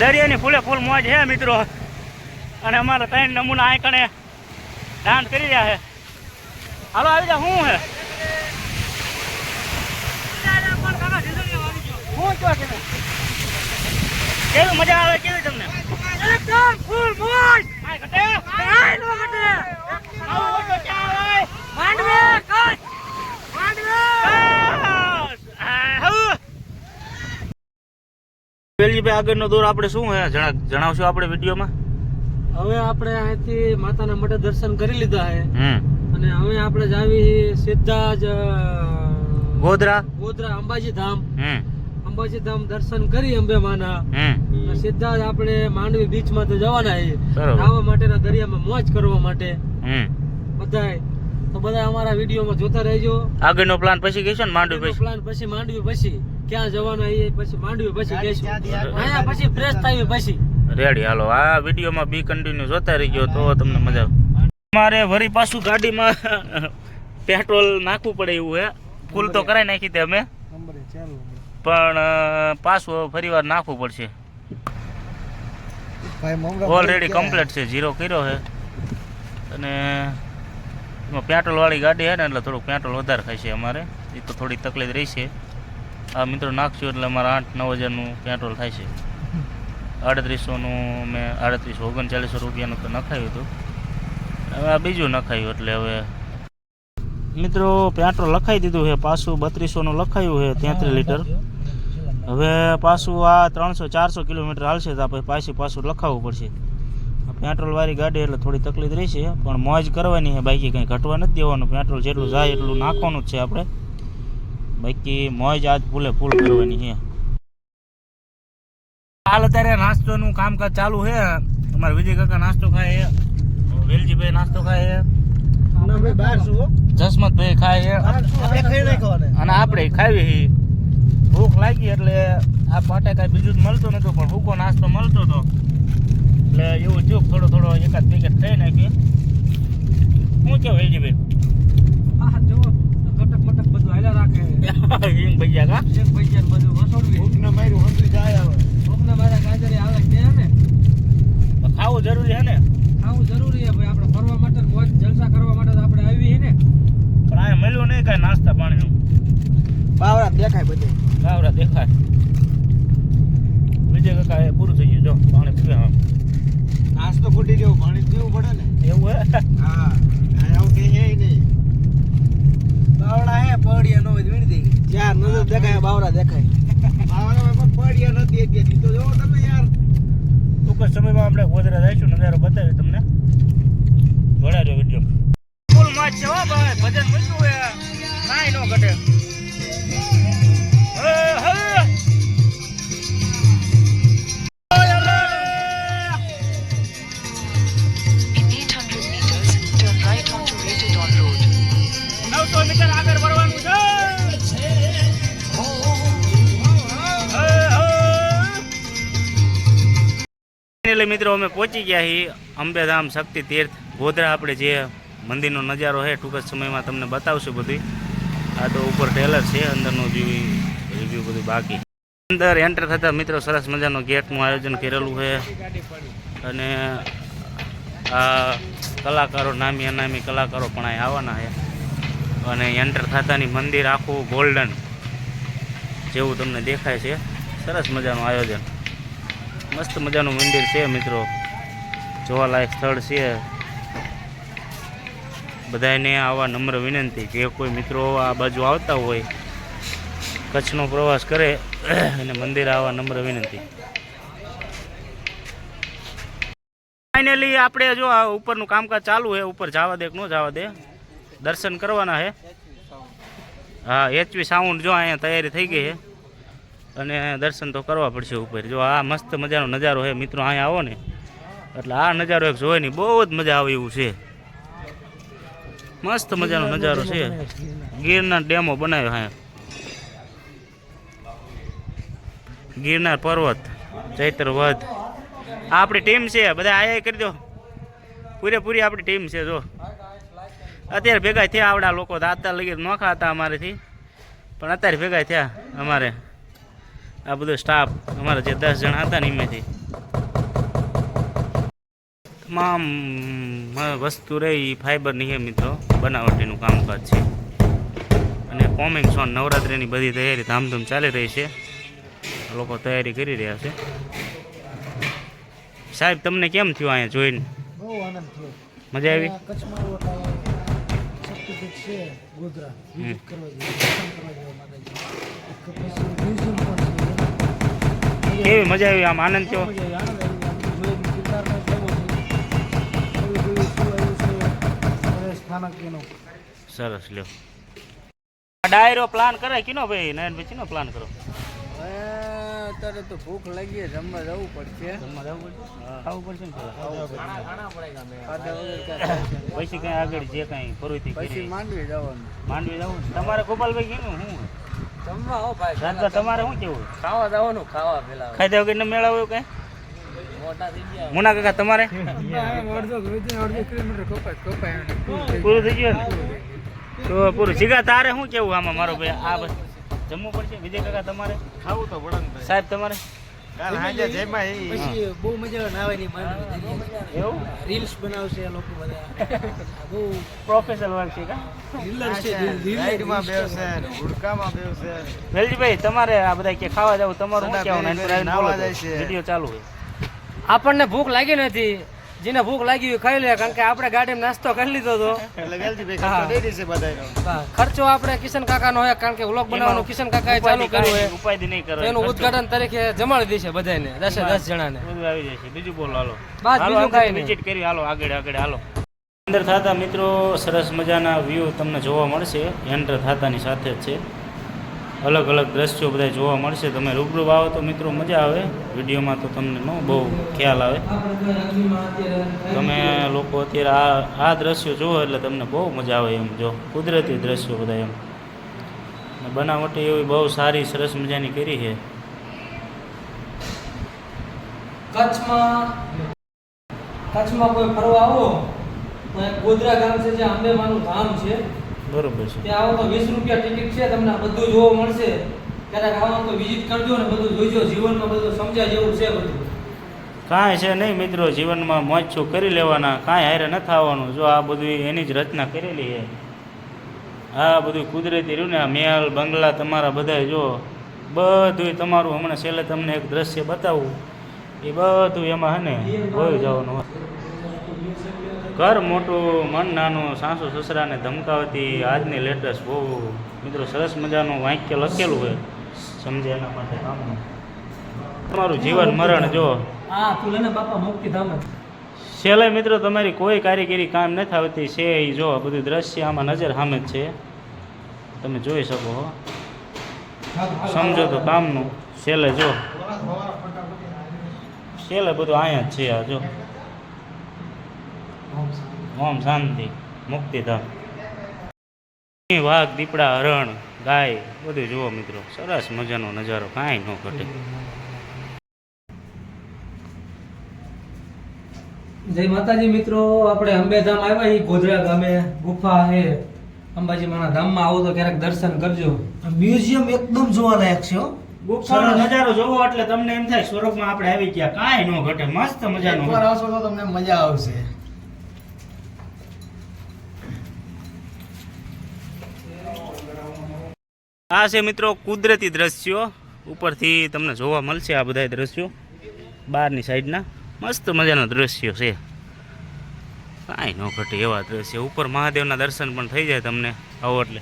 દરિયાની ફૂલે ફૂલ મોજ છે મિત્રો. અને અમારા ત્રણ નમૂના અહીં કણે ડાન્સ કરી રહ્યા છે હાલો આવી જા શું તમે? કેવી મજા આવે કેવી તમને? એકદમ ફૂલ મોજ! આ માંડવે કચ્છ! માંડવે! વેલજીભાઈ આગળનો દોર આપણે શું હે? જણાવશો આપણે વિડીયોમાં? હવે આપણે અહીંથી માતાના મઢે દર્શન કરી લીધા છે અને હવે આપણે જાવી સીધા જ ગોધરા? ગોધરા અંબાજી ધામ. અંબાજી ધામ દર્શન કરી અંબે માના. સીધા જ આપણે માંડવી બીચમાં તો જવાના છે. નાવા માટેના દરિયામાં મોજ કરવા માટે. બધાય. તો બધા અમારા વિડીયોમાં જોતા રહેજો. આગળનો પ્લાન પછી કહીશું ને માંડવી પછી? પ્લાન પછી માંડવી પછી. ક્યાં જવાનું એ પછી માંડવી પછી કહેશું અહીંયા પછી ફ્રેશ થાય પછી. રેડી હાલો. આ વિડીયોમાં બી કન્ટિન્યુ જોતા ગયો તો તમને મજા આવે. મારે વરી પાછું ગાડીમાં પેટ્રોલ નાખવું પડે એવું હે. ફૂલ તો કરાવી નાખી તે અમે. પણ પાછું ફરી વાર નાખવું પડશે. ઓલરેડી કમ્પ્લીટ છે ઝીરો કર્યો છે અને એમાં પેટ્રોલ વાળી ગાડી છે ને એટલે થોડુંક પેટ્રોલ વધારે ખાય છે અમારે. એ તો થોડી તકલીફ રહેશે આ મિત્રો નાખશું એટલે અમારે આઠ નવ હજારનું પેટ્રોલ થાય છે. આડત્રીસોનું મેં આડત્રીસો ઓગણચાલીસો રૂપિયાનું તો નખાયું હતું. હવે આ બીજું નખાયું એટલે હવે મિત્રો પેટ્રોલ લખાઈ દીધું છે, પાછું બત્રીસોનું લખાયું છે તેત્રીસ લીટર. હવે પાછું આ ત્રણસો ચારસો કિલોમીટર હાલશે તો આપણે પાછી પાછું લખાવવું પડશે. પેટ્રોલવાળી ગાડી એટલે થોડી તકલીફ રહેશે, પણ મોજ કરવાની છે, બાકી કંઈ ઘટવા નથી દેવાનું. પેટ્રોલ જેટલું જાય એટલું નાખવાનું જ છે આપણે. બાકી મોજ આજ ફૂલે ફૂલ કરવાની છે. હાલ અત્યારે નાસ્તોનું કામકાજ ચાલુ છે. અમારા વિજય કાકા નાસ્તો ખાય છે. વેલજીભાઈ નાસ્તો ખાય છે. જસમતભાઈ ખાય છે. અને. આપણે ખાવી ભૂખ લાગી એટલે આ માટે કાંઈ બીજું જ મળતું નતું પણ ભૂકો નાસ્તો મળતો હતો એટલે એવું થયું થોડો થોડો એકાદ પેકેટ ખાઈ નાખીએ શું છે વેલજીભાઈ આ જો કટક મટક બધું હાલ્યા રાખે. હિંગ ભૈયા કા એક ભૈયા બધું વસોડવી. કોકના મારા ગાજરે આવે કે ને? ખાવું જરૂરી હે ને? ખાવું જરૂરી હે ભાઈ આપણે ફરવા માટે મોજ જલસા કરવા માટે તો આપણે આવી ને? પણ આ મળ્યું નહીં કાંઈ નાસ્તા પાણીનું. બાવરા દેખાય બધે. ગાવરા દેખાય. વિજય કાકા એ પૂરું થઈ ગયું જો પાણી પીવે આમ. નાસ્તો ફૂટી ગયો પાણી પીવું પડે ને. એવું હે? હા આવું કે હે નહીં. બાવડા હે પડિયા નો વીણી દે. યાર નજર દેખાય બાવડા દેખાય. બાવડા પણ પડિયા નથી એક તો જો તમે યાર. ટૂંક જ સમયમાં આપણે ગોધરા જઈશું નજારો બતાવી તમને. જોડા વિડિયો ફૂલમાં છે હો ભાઈ. ભજન મૂક્યું હે કાંઈ નો ઘટે. એટલે મિત્રો અમે પહોંચી ગયા છીએ અંબેધામ શક્તિ તીર્થ. ગોધરા આપણે જે મંદિરનો નજારો છે, ટૂંક જ સમયમાં તમને બતાવશું બધું આ તો ઉપર ટેલર છે, અંદરનું જે રિવ્યુ બધું બાકી. અંદર એન્ટર થતાં મિત્રો સરસ મજાનો ગેટનું આયોજન કરેલું છે. અને આ કલાકારો, નામી અનામી કલાકારો પણ અહીં આવવાના છે. અને એન્ટર થતાની મંદિર આખું ગોલ્ડન જેવું તમને દેખાય છે. સરસ મજાનું આયોજન. મસ્ત મજાનું મંદિર છે મિત્રો. જોવાલાયક સ્થળ છે. બધાને આવા નમ્ર વિનંતી જે કોઈ મિત્રો આ બાજુ આવતા હોય, કચ્છનો પ્રવાસ કરે અને મંદિર આવવા નમ્ર વિનંતી. ફાઇનલી આપણે જો આ ઉપરનું કામકાજ ચાલુ છે, ઉપર જવા દે કે ન જવા દે? દર્શન કરવાના છે. હા એચવી સાઉન્ડ જો અહીંયા તૈયારી થઈ ગઈ છે. અને દર્શન તો કરવા પડશે ઉપર. જો આ મસ્ત મજાનો નજારો છે મિત્રો અહીંયા આવો ને. એટલે આ નજારો એક જોઈ નહીં બહુ જ મજા આવે એવું છે. મસ્ત મજાનો નજારો છે. ગિરનાર ડેમો બનાવ્યો હા ગિરનાર પર્વત ચૈત્ર વધ આ આપણી ટીમ છે બધા આયા કરી દો. પૂરેપૂરી આપણી ટીમ છે જો. અત્યારે ભેગા થયા આવડા લોકો દાતા લગી નોખા હતા અમારેથી. પણ અત્યારે ભેગા થયા અમારે. આ બધો સ્ટાફ અમારા જે દસ જણા હતા ને એમાંથી. તમામ વસ્તુ રહી એ ફાઈબરની છે મિત્રો બનાવટીનું કામકાજ છે. અને કોમિંગ સોન નવરાત્રિની બધી તૈયારી ધામધૂમ ચાલી રહી છે. લોકો તૈયારી કરી રહ્યા છે. સાહેબ તમને કેમ થયું અહીંયા જોઈને? મજા આવી? કચ્છમાં કેવી મજા આવી આમ આનંદ થયો? સરસ લ્યો. આ ડાયરો પ્લાન કરાય કિનો ભાઈ? નયનભાઈ કિનો પ્લાન કરો? અત્યારે તો ભૂખ લાગી જમવા જવું પડશે. જમવા જવું પડશે ખાવું પડશે ને પછી કઈ આગળ જે કઈ પ્રવૃત્તિ પછી માંડવી જવાનું. માંડવી જવું? તમારે ગોપાલભાઈ કેવું હું જમવા હો ભાઈ રાજભા તમારે શું કેવું? ખાવા જવાનું ખાવા પેલા. ખાઈ દેવ કે મેળા હોય કઈ? મોટા થઈ ગયા. મુના કાકા તમારે? પૂરું થઈ ગયું તો પૂરું. જીગા તારે શું કેવું આમાં મારો ભાઈ? આ બસ. જમવું પડશે. વિજય કાકા તમારે? ખાવું તો સાહેબ તમારે? પછી બહુ મજા આવે નાવાની એવું? રીલ્સ બનાવશે આ લોકો બધા. બહુ પ્રોફેશનલ વર્ક છે કા? રીલર છે વેલજીભાઈ તમારે આ બધા કે ખાવા જાવ તમારું શું કહેવાનું. વીડિયો ચાલુ હોય. આપણને ભૂખ લાગી નથી. જેને ભૂખ લાગી હોય ખાઈ લે કારણ કે આપણે ગાડીમાં નાસ્તો કરી લીધો હતો ખર્ચો આપણે કિશન કાકાનો નો કારણ કે વ્લોગ બનાવવાનો કિશન કાકાએ ચાલુ કર્યું હોય. ઉપાય નહીં કરો એનું ઉદઘાટન તરીકે જમાડી દેશે બધાને દસે દસ જણાને. બધું આવી જશે. બીજું બોલો હાલો. બસ બીજું કઈ વિઝિટ કરી હાલો આગળ આગળ હાલો. અંદર થતા મિત્રો સરસ મજાના વ્યૂ તમને જોવા મળશે. એન્ટર થતાની સાથે જ છે. અલગ અલગ દ્રશ્યો બધા જોવા મળશે. તમે રૂબરૂ આવો તો મિત્રો મજા આવે. વિડીયોમાં તો તમને ન, બહુ ખ્યાલ આવે. તમે લોકો અત્યારે આ આ દ્રશ્યો જુઓ એટલે તમને બહુ મજા આવે એમ, જો કુદરતી દ્રશ્યો બધા એમ. બનાવટી એવી બહુ સારી, સરસ મજાની કરી છે. કચ્છમાં કચ્છમાં કોઈ ફરવા આવો? ગોધરા ગામ છે જે આંબેમાનું ધામ છે. બરોબર છે. ત્યાં આવો તો વીસ રૂપિયા ટિકિટ છે તમને બધું જોવા મળશે. ક્યારેક આવો તો વિઝિટ કરજો ને બધું જોઈજો જીવનમાં બધું સમજાય જેવું છે બધું. કાંઈ છે નહીં મિત્રો જીવનમાં મોજ છું કરી લેવાના કાંઈ હારે ન થવાનું. જો આ બધું એની જ રચના કરેલી છે. આ બધું કુદરતી રહ્યું ને આ મહેલ બંગલા તમારા બધા જો બધું તમારું હમણાં છેલ્લે તમને એક દ્રશ્ય બતાવું. એ બધું એમાં હે ને જવાનું. હોય. ઘર મોટું મન નાનું સાસુ સસરાને ધમકાવતી આજની લેટેસ્ટ બહુ મિત્રો સરસ મજાનું વાક્ય લખેલું હોય. સમજે એના માટે. કામનું તમારું જીવન મરણ જો. છેલ્લે મિત્રો તમારી કોઈ કારીગીરી કામ નથી આવતી છે એ જો બધું દ્રશ્ય આમાં નજર સામે જ છે. તમે જોઈ શકો હો. સમજો તો કામનું. છેલ્લે જો. છેલ્લે બધું અહીંયા જ છે આ જો. ઓમ શાંતિ. મુક્તિ ધામ વાઘ દીપડા હરણ ગાય બધું જુઓ મિત્રો. સરસ મજાનો નજારો કાંઈ ન ઘટે. જય માતાજી મિત્રો આપણે અંબેધામ આવ્યા એ ગોધરા ગામે ગુફા છે. અંબાજી માના ધામમાં આવો તો ક્યારેક દર્શન કરજો. મ્યુઝિયમ એકદમ જોવાલાયક છે હો. ગુફાનો નજારો જોવો એટલે તમને એમ થાય સ્વર્ગમાં આપણે આવી ગયા. કાંઈ ન ઘટે. મસ્ત મજાનો એકવાર આવશો તો તમને મજા આવશે. આ છે મિત્રો કુદરતી દ્રશ્યો ઉપરથી તમને જોવા મળશે આ બધા દ્રશ્યો બહારની સાઈડના મસ્ત મજાના દ્રશ્યો છે કાંઈ ન ઘટે એવા દ્રશ્ય ઉપર મહાદેવના દર્શન પણ થઈ જાય તમને આવો એટલે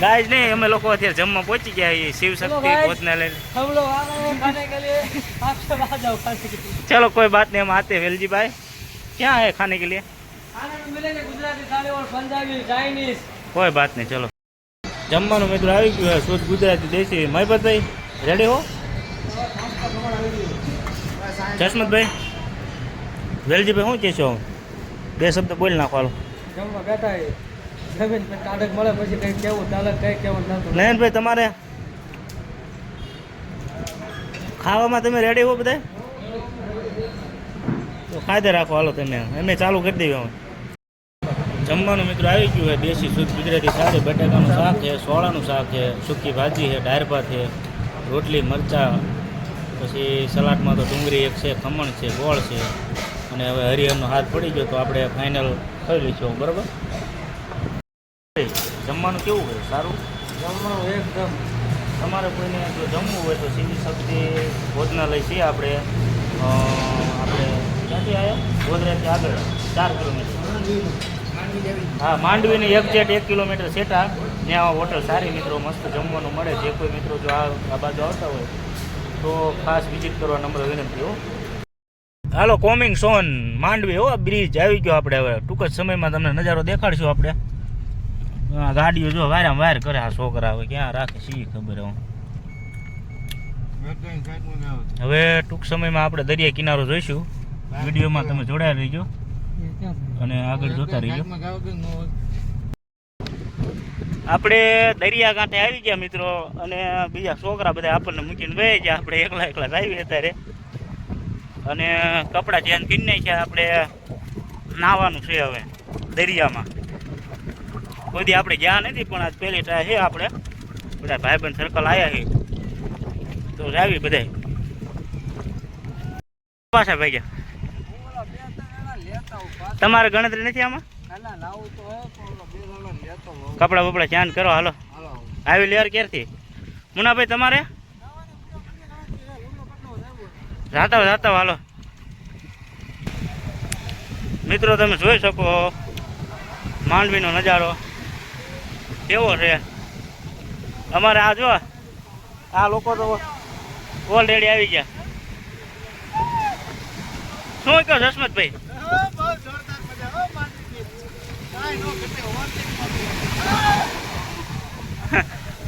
ગાય જ નહીં અમે લોકો અત્યારે જમવા પહોંચી ગયા છીએ શિવ શક્તિ guys. ભોજનાલય हम लोग आ रहे हैं खाने के लिए आप सब आ जाओ खाने के लिए चलो कोई बात नहीं हम જમવાનું મિત્રો આવી ગયું શુદ્ધ ગુજરાતી દેશી મહિપતભાઈ. રેડી હો? જસમતભાઈ વેલજીભાઈ શું કહેશો? બે શબ્દ બોલી નાખો હાલો. નયનભાઈ તમારે ખાવામાં તમે રેડી હો બધા તો ખાધે રાખો હાલો તમે એમને ચાલુ કરી હવે. જમવાનું મિત્રો આવી ગયું છે. દેશી શુદ્ધ ગુજરાતી સારી બટાકાનું શાક છે સોળાનું શાક છે સૂકી ભાજી છે દાળ છે રોટલી મરચાં પછી સલાડમાં તો ડુંગળી એક છે ખમણ છે ગોળ છે. અને હવે હરિહરનો હાથ પડી ગયો તો આપણે ફાઇનલ ખાઈ લઈશું. બરાબર? જમવાનું કેવું હોય સારું? જમવાનું એકદમ. તમારે કોઈને જો જમવું હોય તો સીધી શક્તિ ભોજનાલય છે આપણે. આપણે ક્યાંથી આવ્યા? ગોધરાથી આગળ ચાર કિલોમીટર. હા માંડવીની એક્ઝેક્ટ એક કિલોમીટર સેટા. ત્યાં હોટલ સારી મિત્રો મસ્ત જમવાનું મળે. જે કોઈ મિત્રો જો આ બાજુ આવતા હોય તો ખાસ વિઝિટ કરવા નંબર વિનંતી હો. હાલો કોમિંગ સોન. માંડવી હો બ્રિજ આવી ગયો આપણે હવે. ટૂંક જ સમયમાં તમને નજારો દેખાડશું આપણે. ગાડીઓ જો વાયરામ વાયર કરે આ છોકરા હવે ક્યાં રાખે શી ખબર હવે. હવે ટૂંક સમયમાં આપણે દરિયા કિનારો જોઈશું. વિડીયોમાં તમે જોડાયેલ રહીજો. અને આગળ જોતા રહીએ. આપણે દરિયા કાંઠે આવી ગયા મિત્રો અને બીજા છોકરા બધા આપણને મૂકીને વહી ગયા આપણે એકલા એકલા આવી અત્યારે. અને કપડાં ધ્યાન કરી નાખ્યા આપણે નાહવાનું છે હવે દરિયામાં. કોઈ આપણે ગયા નથી પણ આજ પહેલી ટ્રાય છે આપણે. બધા ભાઈબંધ સર્કલ આવ્યા છે. તો જાવી બધા પાછા ભાઈ તમારે ગણતરી નથી આમાં? કપડા બપડા ધ્યાન કરો, હાલો. આવી લેર ક્યારથી? મુનાભાઈ, તમારે? જાતા જાતા હાલો. મિત્રો, તમે જોઈ શકો માંડવીનો નજારો કેવો છે? અમારે આ જો, આ લોકો તો ઓલરેડી આવી ગયા. શું કહો જસમતભાઈ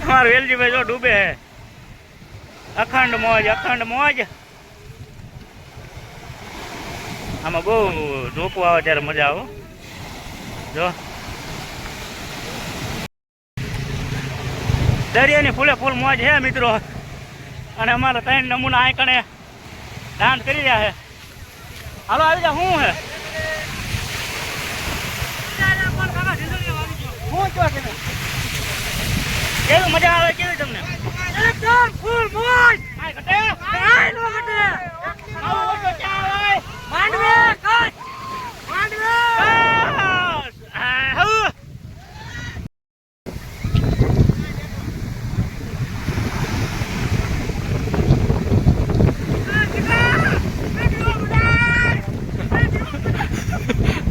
અમારો વેલજીભાઈ જો ડૂબે હે. અખંડ મોજ અખંડ મોજ. આમાં બહુ જોકું આવે ત્યારે મજા આવે જો. દરિયાની ફૂલે ફૂલ મોજ હે મિત્રો. અને અમારા ત્રણ નમૂના આંકણે દાંત કરી રહ્યા છે હાલો, આવી જા શું હે? કેવી મજા આવે કેવી તમને? એકદમ ફૂલ મોજ આ ઘટે? કાઈ નો ઘટે. આવો ઓછો ચા હોય. માંડવે કચ્છ. માંડવે. બસ. આ હું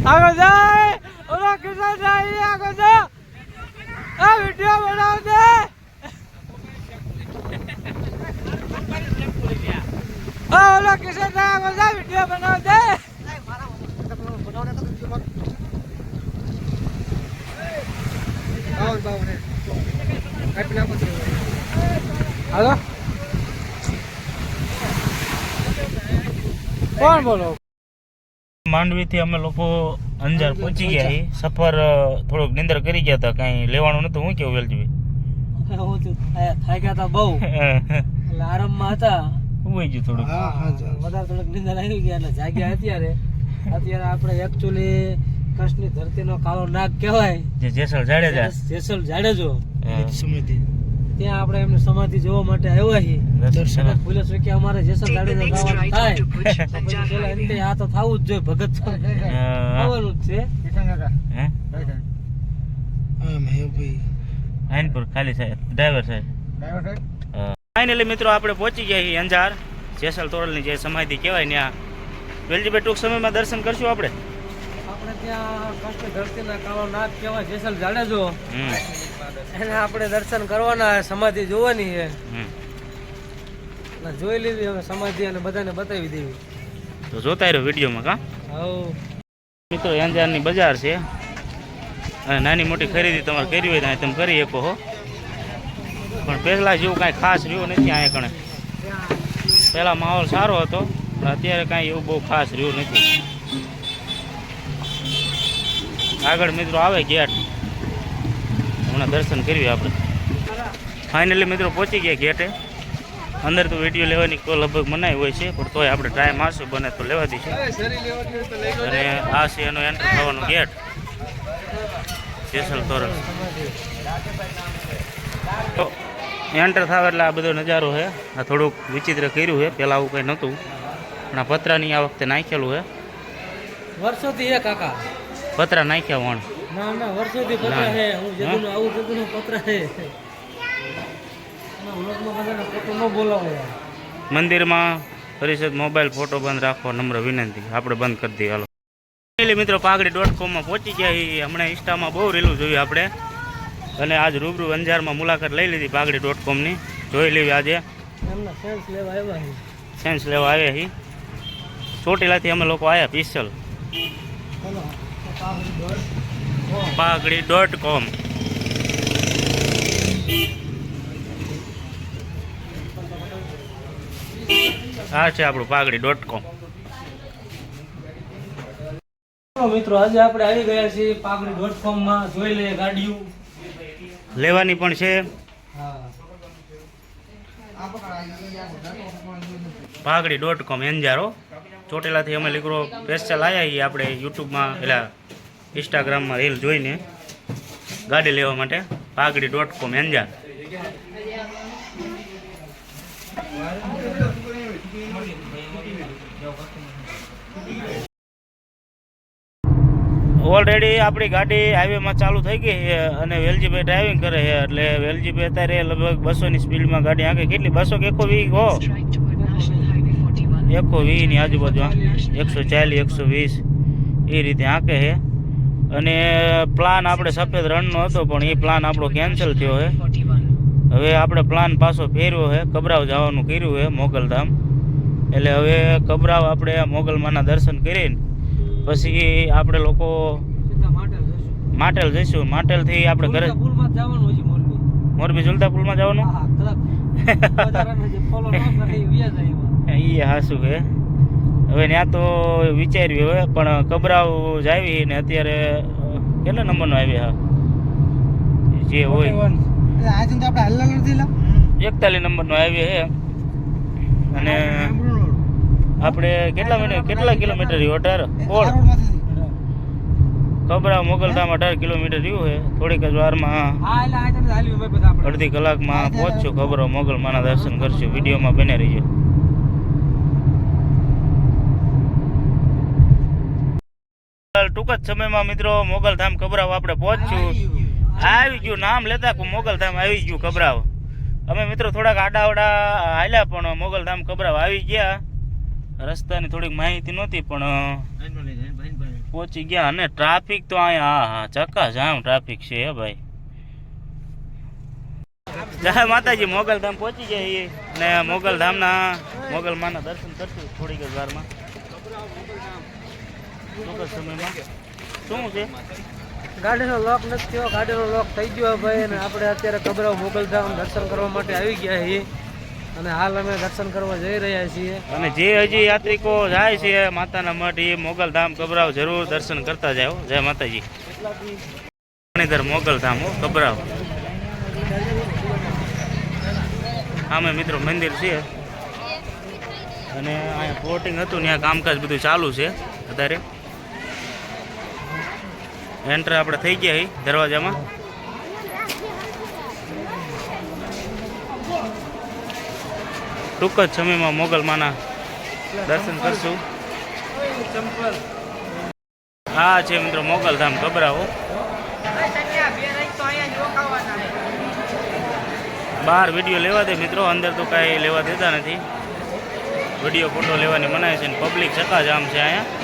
આગળ જાય. ઓલા જાય આગળ આ વિડિયો બનાવ દે આ ઓલો કિશન ના મજા વિડિયો બનાવ દે હાલો. કોણ બોલો? માંડવીથી અમે લોકો અંજાર પહોંચી ગયા છીએ. સફર થોડોક નિંદર કરી ગયા હતા કાંઈ લેવાનું નતું હું કેવું વેલજી થાય ગયા હતા બહુ. એટલે આરામમાં હતા. ઉઈ ગયું થોડુંક. વધારે થોડુંક નિંદર આવી ગયા એટલે જાગ્યા અત્યારે. અત્યારે આપણે એકચ્યુઅલી કચ્છની ધરતીનો કાળો નાગ કહેવાય. જે જેસલ જાડેજા. જેસલ જાડેજો. હા. ત્યાં આપણે એમને સમાધિ જોવા માટે આવ્યા છીએ. દર્શન ફૂલે ભૂલે કે અમારે જેસલ દાડે થાય આ તો થવું જ જોઈએ ભગત. થવાનું જ છે. હે? આઈનપુર ખાલી સાહેબ ડ્રાઈવર સાહેબ ફાઇનલી મિત્રો આપણે પહોંચી ગયા છીએ અંજાર. જેસલ તોરલની જે સમાધિ કહેવાય ત્યાં વેલજીભાઈ ટૂંક સમયમાં દર્શન કરશું આપણે? આપણે ત્યાં કચ્છની ધરતીના કાળો નાગ કહેવાય જેસલ જાડેજો એને આપણે દર્શન કરવાના સમાધિ જોવાની છે. અને જોઈ લીધી હવે સમાધિ અને બધાને બતાવી દેવી તો જોતા રહ્યો વિડીયોમાં કા? હવ. મિત્રો અંજારની બજાર છે. અને નાની મોટી ખરીદી તમારે કરી હોય તો તમે કરી શકો હો. પણ પહેલાં જેવું કાંઈ ખાસ રહ્યું નથી અહીંયા કણે. પહેલાં માહોલ સારો હતો પણ અત્યારે કાંઈ એવું બહુ ખાસ રહ્યું નથી. આગળ મિત્રો આવે ગેટ હમણાં દર્શન કર્યું આપણે. ફાઇનલી મિત્રો પહોંચી ગયા ગેટે અંદર તો વીડિયો લેવાની કોઈ લગભગ મનાઈ હોય છે પણ તોય આપણે ટાઈમ આવશે બને તો લેવા દઈશું અને આ છે એનો એન્ટર થવાનો ગેટ જેસલ તોરણ તો એન્ટર થાવ એટલે આ બધો નજારો છે. આ થોડુંક વિચિત્ર કર્યું છે પહેલાં આવું કંઈ નહોતું. પણ આ પતરાની આ વખતે નાખેલું છે. વર્ષોથી કાકા. પતરા નાખ્યા વણ. ના ના વર્ષોથી પત્ર છે. હું જદુનું આવું જદુનું પત્ર હે યાર. મંદિરમાં પરિષદ મોબાઈલ ફોટો બંધ રાખો નમ્ર વિનંતી. આપણે બંધ કરી દઈએ. હાલો. એટલે મિત્રો પાઘડી ડોટ કોમમાં પહોંચી ગયા છીએ. હમણાં ઇન્સ્ટામાં બહુ રીલું જોયું આપણે. અને આજ રૂબરૂ અંજારમાં મુલાકાત લઈ લીધી પાઘડી ડોટ કોમની જોઈ લેવી આજે. સેન્સ લેવા આવ્યા છે. છીએ. ચોટીલાથી અમે લોકો આવ્યા પિસ્તલ પાઘડી ડોટ કોમ આ છે આપણું પાઘડી ડોટ કોમ મિત્રો આજે આપણે આવી ગયા છીએ પાઘડી ડોટ કોમમાં જોઈ લઈએ ગાડીઓ. લેવાની પણ છે. પાઘડી ડોટ કોમ એન્જારો ચોટેલાથી અમે લીકરો પેસ્ટલ આવ્યા છીએ આપણે યુટ્યુબમાં એટલે ઇન્સ્ટાગ્રામમાં રીલ જોઈને ગાડી લેવા માટે પાઘડી ડોટ કોમ એન્જાર ઓલરેડી આપણી ગાડી હાઈવેમાં ચાલુ થઈ ગઈ છે અને વેલજીભાઈ ડ્રાઇવિંગ કરે છે. એટલે વેલજીભાઈ અત્યારે લગભગ બસોની સ્પીડમાં ગાડી આંકે. કેટલી? બસો કે એકસો વીસ? હો એકો toward National Highway 41. એકસો વીસની આજુબાજુ એકસો ચાલીસ, એકસો વીસ. એ રીતે આંકે છે. અને પ્લાન આપણે સફેદ રણનો હતો પણ એ પ્લાન આપણો કેન્સલ થયો છે હવે આપણે પ્લાન પાછો ફેર્યો છે કબરાવ જવાનું કર્યું છે મોગલધામ. એટલે હવે કબરાવ આપણે મોગલમાના દર્શન કરીને પછી આપણે લોકો માટેલ જઈશું. માટેલથી આપણે ઘરે મોરબી. ઝુલતા પુલમાં જવાનું? એ હાસું છે હવે ત્યાં તો વિચાર્યું હવે પણ કબરાવ જાવી ને અત્યારે કેટલા નંબરનો આવ્યા જે હોય. એકતાલીસ નંબરનો આવ્યો છે અને આપણે કેટલા મિનિટ કેટલા કિલોમીટર રહ્યું અઢાર? ઓળ કબરાવ મોગલધામ અઢાર કિલોમીટર રહ્યું છે થોડીક જ વારમાં હા. અડધી કલાકમાં પહોંચશું કબરો મોગલ માના દર્શન કરશું. વિડીયોમાં બને રહીજો. ટૂંક જ સમયમાં મિત્રો મોગલધામ કબરાવ આપણે પહોંચ્યું. આવી ગયું. નામ લેતા મોગલ મોગલધામ આવી ગયું કબરાવ. અમે મિત્રો થોડાક આડાવડા હાલ્યા પણ મોગલધામ કબરાવ આવી ગયા. રસ્તાની થોડીક માહિતી નહોતી પણ પહોંચી ગયા અને ટ્રાફિક તો અહીંયા હા હા ચક્કા જામ ટ્રાફિક છે હે ભાઈ. જય માતાજી મોગલધામ પહોંચી ગયા ને મોગલ માના દર્શન કરશું થોડીક જ વારમાં. સમયમાં. શું છે? ગાડીનો લોક નથી થયો. ગાડીનો લોક થઈ ગયો ભાઈ. અને આપણે અત્યારે કબરાવ મોગલધામ દર્શન કરવા માટે આવી ગયા છીએ. અને હાલ અમે દર્શન કરવા જઈ રહ્યા છીએ. અને જે હજી યાત્રિકો જાય છે માતાના મઠ એ મોગલધામ કબરાવ જરૂર દર્શન કરતા જાઓ. જય માતાજી. ધર મોગલધામ હો કબરાવ. આમે મિત્રો મંદિર છે. અને અહીંયા પ્લોટિંગ હતું ત્યાં કામકાજ બધું ચાલુ છે. અત્યારે એન્ટર આપણે થઈ ગયા હી દરવાજામાં. ટૂંક જ સમયમાં મોગલમાના દર્શન કરશું. હા, છે મિત્રો મોગલધામ ગભરાવો. બહાર વીડિયો લેવા દે મિત્રો, અંદર તો કાંઈ લેવા દેતા નથી. વીડિયો ફોટો લેવાની મનાય છે ને પબ્લિક ચકાજામ છે અહીંયા.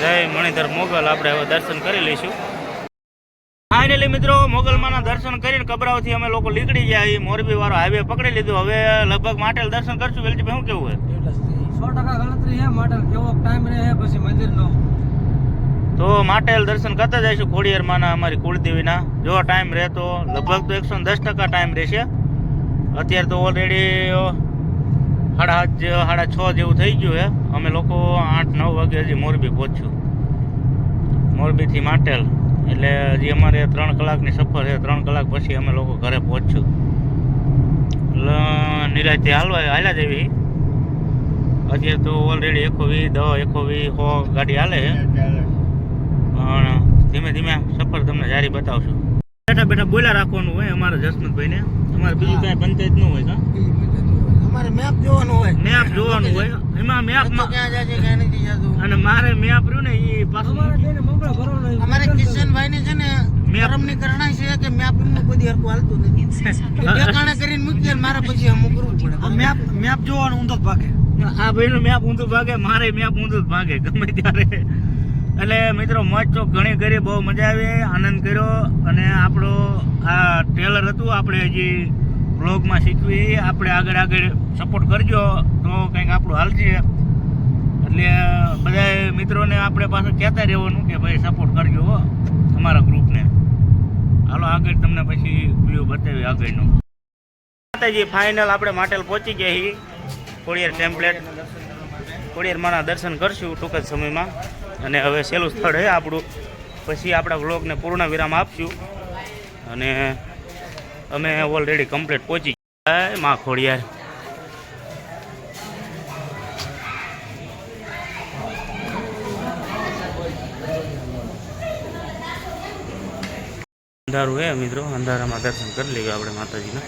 જય મણિધર મોગલ. આપણે હવે દર્શન કરી લઈશું. ફાઇનલી મિત્રો મોગલમાના દર્શન કરીને કબરાવથી અમે લોકો નીકળી ગયા. એ મોરબી વાળો હાઈવે પકડી લીધો. હવે લગભગ માટેલ દર્શન કરશું. વેલજીભાઈ શું કેવું હોય સો ટકા ગણતરી છે. માટે કેવો ટાઈમ રહે પછી મંદિરનો. તો માટેલ દર્શન કરતા જઈશું ખોડિયારમાંના અમારી કુળદેવીના. જો ટાઈમ રહેતો લગભગ તો એકસો દસ ટકા ટાઈમ રહેશે. અત્યારે તો ઓલરેડી સાડા આઠ સાડા છ જેવું થઈ ગયું છે. અમે લોકો આઠ નવ વાગે હજી મોરબી પહોંચ્યું. મોરબીથી માટેલ. એટલે હજી અમારે ત્રણ કલાકની સફર છે. ત્રણ કલાક પછી અમે લોકો ઘરે પહોંચ્યું. એટલે નિરાતે હાલવા હાલ્યા જેવી અત્યારે તો ઓલરેડી એકો વી દસ એકો વી સો ગાડી હાલે છે. પણ ધીમે ધીમે સફર તમને જારી બતાવશું. બેઠા બેઠા બોલ્યા રાખવાનું હોય અમારા જસમતભાઈને અમારે બીજું કાંઈ પંચાયત ન હોય કા અમારે મેપ જોવાનું હોય. મેપ જોવાનું હોય? એમાં મેપમાં ક્યાં જાય છે ક્યાં નથી જતું. અને મારે મેપ રહ્યું ને એ પાછું અમારે બેને મમરા ભરવાનો અમારે કિશનભાઈ ને છે ને મેપ- કરમની કરણાઈ છે કે મેપનું બધી હરકું હાલતું નથી. ઠેકાણે કરીને મૂકીએ મારે પછી અમુક કરવું પડે. મેપ મેપ જોવાનું ઊંધો જ ભાગે. આ ભાઈનું મેપ ઊંધું ભાગે મારે મેપ ઊંધું જ ભાગે ગમે ત્યારે. એટલે મિત્રો મોજ ચોક ઘણી કરી બહુ મજા આવી આનંદ કર્યો. અને આપણો આ ટેલર હતું આપણે હજી બ્લોગમાં શીખવી. આપણે આગળ આગળ સપોર્ટ કરજો. તો કંઈક આપણું હાલશે. એટલે બધા મિત્રોને આપણે પાછું કહેતા રહેવાનું કે ભાઈ સપોર્ટ કરજો હો, અમારા ગ્રુપને. હાલો, આગળ તમને પછી વ્યૂ બતાવી આગળનું. માતાજી ફાઇનલ આપણે માટેલ પહોંચી ગયા છીએ. કોળિયર ટેમ્પલેટ કોળિયર માના દર્શન કરશું ટૂંક જ સમયમાં. અને હવે સહેલું સ્થળ છે આપણું. પછી આપણા વ્લોગને પૂર્ણ વિરામ આપશું. અને અમે ઓલરેડી કમ્પ્લીટ પહોંચી ગયા. માં ખોડિયાર અંધારું હે મિત્રો, અંધારામાં દર્શન કરી લઈએ આપણે માતાજીના.